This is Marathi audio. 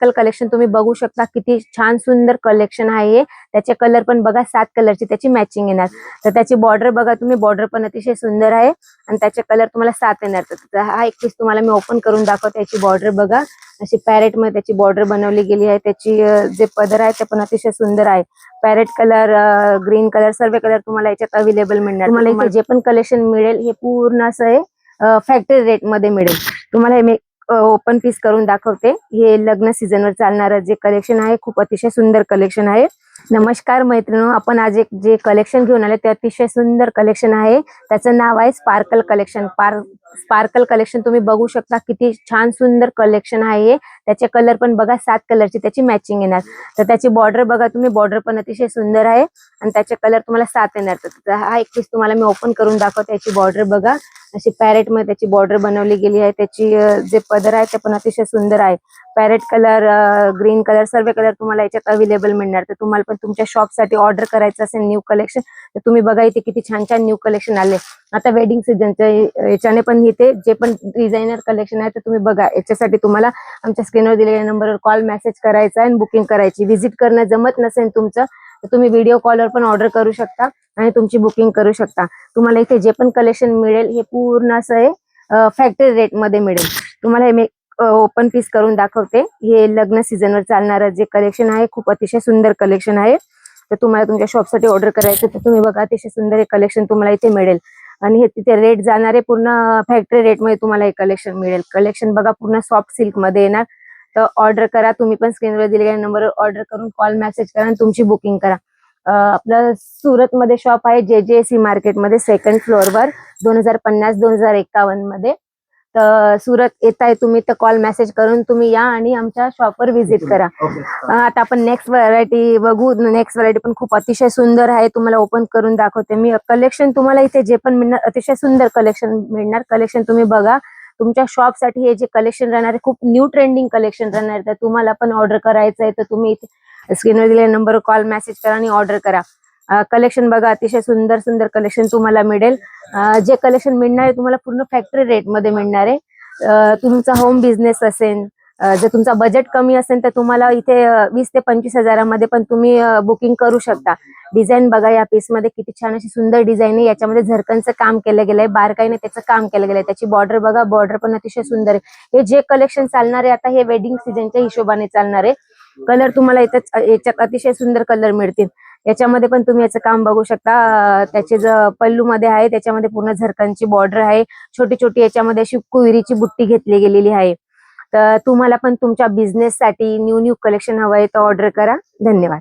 स्पार्कल कलेक्शन तुम्ही बघू शकता. किती छान सुंदर कलेक्शन आहे हे. त्याचे कलर पण बघा सात कलरची त्याची मॅचिंग येणार. तर त्याची बॉर्डर बघा तुम्ही बॉर्डर पण अतिशय सुंदर आहे. आणि त्याचे कलर तुम्हाला सात येणार. तर हा एक पीस तुम्हाला मी ओपन करून दाखवते. याची बॉर्डर बघा. अशी पॅरेटमध्ये त्याची बॉर्डर बनवली गेली आहे. त्याची जे पदर आहे ते पण अतिशय सुंदर आहे. पॅरेट कलर ग्रीन कलर सर्व कलर तुम्हाला याच्यात अवेलेबल मिळणार. तुम्हाला इथे जे पण कलेक्शन मिळेल हे पूर्ण असं आहे फॅक्टरी रेटमध्ये मिळेल. तुम्हाला हे मी ओपन पीस करून दाखवते. हे लग्न सीजन वर चालणारं जे कलेक्शन आहे खूप अतिशय सुंदर कलेक्शन आहे. नमस्कार मैत्रिणी आपण आज एक जे कलेक्शन घेऊन आले ते अतिशय सुंदर कलेक्शन आहे. त्याचं नाव आहे स्पार्कल कलेक्शन पार स्पार्कल कलेक्शन तुम्ही बघू शकता किती छान सुंदर कलेक्शन आहे. त्याचे कलर पण बघा सात कलरची त्याची मॅचिंग येणार. तर त्याची बॉर्डर बघा तुम्ही बॉर्डर पण अतिशय सुंदर आहे. आणि त्याचे कलर तुम्हाला सात येणार. तर हा एक पीस तुम्हाला मी ओपन करून दाखवते याची बॉर्डर बघा. अशी पॅरेटमध्ये त्याची बॉर्डर बनवली गेली आहे. त्याची जे पदर आहे ते पण अतिशय सुंदर आहे. पॅरेट कलर ग्रीन कलर सर्व कलर तुम्हाला याच्यात अवेलेबल मिळणार. तर तुम्हाला पण तुमच्या शॉपसाठी ऑर्डर करायचं असेल न्यू कलेक्शन तर तुम्ही बघा इथे किती छान छान न्यू कलेक्शन आले. आता वेडिंग सीझनच्या याच्याने पण इथे जे पण डिझायनर कलेक्शन आहे तर तुम्ही बघा. याच्यासाठी तुम्हाला आमच्या स्क्रीनवर दिलेल्या नंबरवर कॉल मेसेज करायचा आणि बुकिंग करायची. व्हिजिट करणं जमत नसेल तुमचं तर तुम्ही व्हिडिओ कॉलवर पण ऑर्डर करू शकता आणि तुमची बुकिंग करू शकता. तुम्हाला इथे जे पण कलेक्शन मिळेल हे पूर्ण असं आहे फॅक्टरी रेटमध्ये मिळेल. तुम्हाला हे मी ओपन पीस करून दाखवते. हे लग्न सीझन वर चालणारं जे कलेक्शन आहे खूप अतिशय सुंदर कलेक्शन आहे. तर तुम्हाला तुमच्या शॉपसाठी ऑर्डर करायचं तर तुम्ही बघा अतिशय सुंदर हे कलेक्शन तुम्हाला इथे मिळेल. आणि हे तिथे रेट जाणारे पूर्ण फॅक्टरी रेटमध्ये तुम्हाला हे कलेक्शन मिळेल. कलेक्शन बघा पूर्ण सॉफ्ट सिल्कमध्ये येणार. तर ऑर्डर करा तुम्ही पण स्क्रीनवर दिलेल्या नंबरवर ऑर्डर करून कॉल मेसेज करा आणि तुमची बुकिंग करा. आपलं सुरत मध्ये शॉप आहे जे जे सी मार्केटमध्ये सेकंड फ्लोअरवर दोन हजार पन्नास दोन हजार एकावन्नमध्ये. तर सुरत येत आहे तुम्ही तर कॉल मेसेज करून तुम्ही या आणि आमच्या शॉपवर व्हिजिट करा. आता आपण नेक्स्ट व्हरायटी बघू. नेक्स्ट व्हरायटी पण खूप अतिशय सुंदर आहे. तुम्हाला ओपन करून दाखवते मी. कलेक्शन तुम्हाला इथे जे पण मिळणार अतिशय सुंदर कलेक्शन मिळणार. कलेक्शन तुम्ही बघा. तुमच्या शॉपसाठी हे जे कलेक्शन राहणार आहे खूप न्यू ट्रेंडिंग कलेक्शन राहणार तर तुम्हाला पण ऑर्डर करायचं आहे तर तुम्ही इथे स्क्रीनवर दिलेल्या नंबरवर कॉल मेसेज करा आणि ऑर्डर करा. कलेक्शन बघा अतिशय सुंदर सुंदर कलेक्शन तुम्हाला मिळेल. जे कलेक्शन मिळणार आहे तुम्हाला पूर्ण फॅक्टरी रेटमध्ये मिळणार आहे. तुमचा होम बिझनेस असेल जर तुमचा बजेट कमी असेल तर तुम्हाला इथे वीस ते पंचवीस हजारामध्ये पण तुम्ही बुकिंग करू शकता. डिझाईन बघा या पीसमध्ये किती छान अशी सुंदर डिझाईन आहे. याच्यामध्ये झरकनचं काम केलं गेलंय बारकाईने त्याचं काम केलं गेलंय. त्याची बॉर्डर बघा बॉर्डर पण अतिशय सुंदर आहे. हे जे कलेक्शन चालणार आहे आता हे वेडिंग सीझनच्या हिशोबाने चालणार आहे. कलर तुम्हाला इथं याच्यात अतिशय सुंदर कलर मिळतील. याच्यामध्ये पण तुम्ही याचं काम बघू शकता. त्याचे जे पल्लू मध्ये आहे त्याच्यामध्ये पूर्ण झरकांची बॉर्डर आहे. छोटी छोटी याच्यामध्ये अशी कुहिरीची बुट्टी घेतली गेलेली आहे. तर तुम्हाला पण तुमच्या बिझनेस साठी न्यू न्यू कलेक्शन हवं आहे तर ऑर्डर करा. धन्यवाद.